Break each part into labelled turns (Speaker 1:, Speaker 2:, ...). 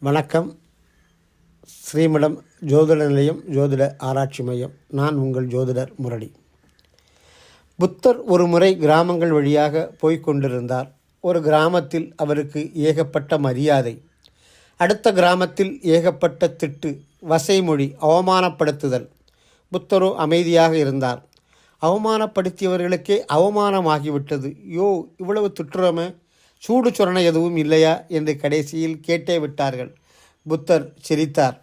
Speaker 1: வணக்கம். ஸ்ரீமடம் ஜோதிட நிலையம் ஜோதிட ஆராய்ச்சி மையம். நான் உங்கள் ஜோதிடர் முரளி. புத்தர் ஒரு முறை கிராமங்கள் வழியாக போய்கொண்டிருந்தார் ஒரு கிராமத்தில் அவருக்கு ஏகப்பட்ட மரியாதை. அடுத்த கிராமத்தில் ஏகப்பட்ட திட்டு வசைமொழி அவமானப்படுத்துதல். புத்தரோ அமைதியாக இருந்தார். அவமானப்படுத்தியவர்களுக்கே அவமானமாகிவிட்டது. யோ இவ்வளவு திட்டுறோமே. சூடு சுரணை எதுவும் இல்லையா என்று கடைசியில் கேட்டே விட்டார்கள். புத்தர் சிரித்தார்.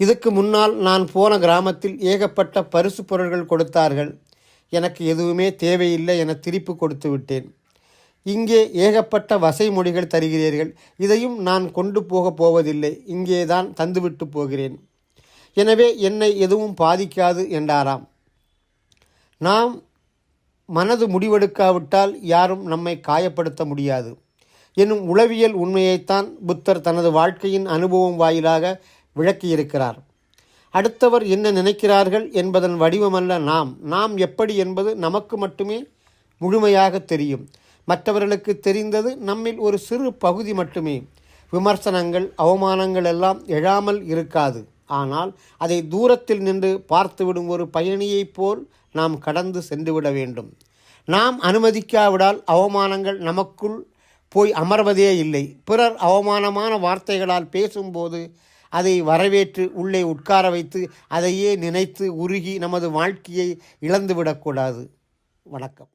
Speaker 1: இதுக்கு முன்னால் நான் போன கிராமத்தில் ஏகப்பட்ட பரிசு பொருள்கள் கொடுத்தார்கள். எனக்கு எதுவுமே தேவையில்லை என திருப்பி கொடுத்து விட்டேன். இங்கே ஏகப்பட்ட வசை மொழிகள் தருகிறீர்கள். இதையும் நான் கொண்டு போகப் போவதில்லை. இங்கே தான் தந்துவிட்டு போகிறேன். எனவே என்னை எதுவும் பாதிக்காது என்றாராம். நாம் மனது முடிவெடுக்காவிட்டால் யாரும் நம்மை காயப்படுத்த முடியாது. என்னும் உளவியல் உண்மையைத்தான் புத்தர் தனது வாழ்க்கையின் அனுபவம் வாயிலாக விளக்கியிருக்கிறார். அடுத்தவர் என்ன நினைக்கிறார்கள் என்பதன் வடிவமல்ல நாம். நாம் எப்படி என்பது நமக்கு மட்டுமே முழுமையாக தெரியும். மற்றவர்களுக்கு தெரிந்தது நம்மில் ஒரு சிறு பகுதி மட்டுமே. விமர்சனங்கள் அவமானங்கள் எல்லாம் எழாமல் இருக்காது. ஆனால் அதை தூரத்தில் நின்று பார்த்துவிடும் ஒரு பயணியைப் போல் நாம் கடந்து சென்றுவிட வேண்டும். நாம் அனுமதிக்காவிடால் அவமானங்கள் நமக்குள் போய் அமர்வதே இல்லை. பிறர் அவமானமான வார்த்தைகளால் பேசும்போது அதை வரவேற்று உள்ளே உட்கார வைத்து அதையே நினைத்து உருகி நமது வாழ்க்கையை இழந்துவிடக்கூடாது. வணக்கம்.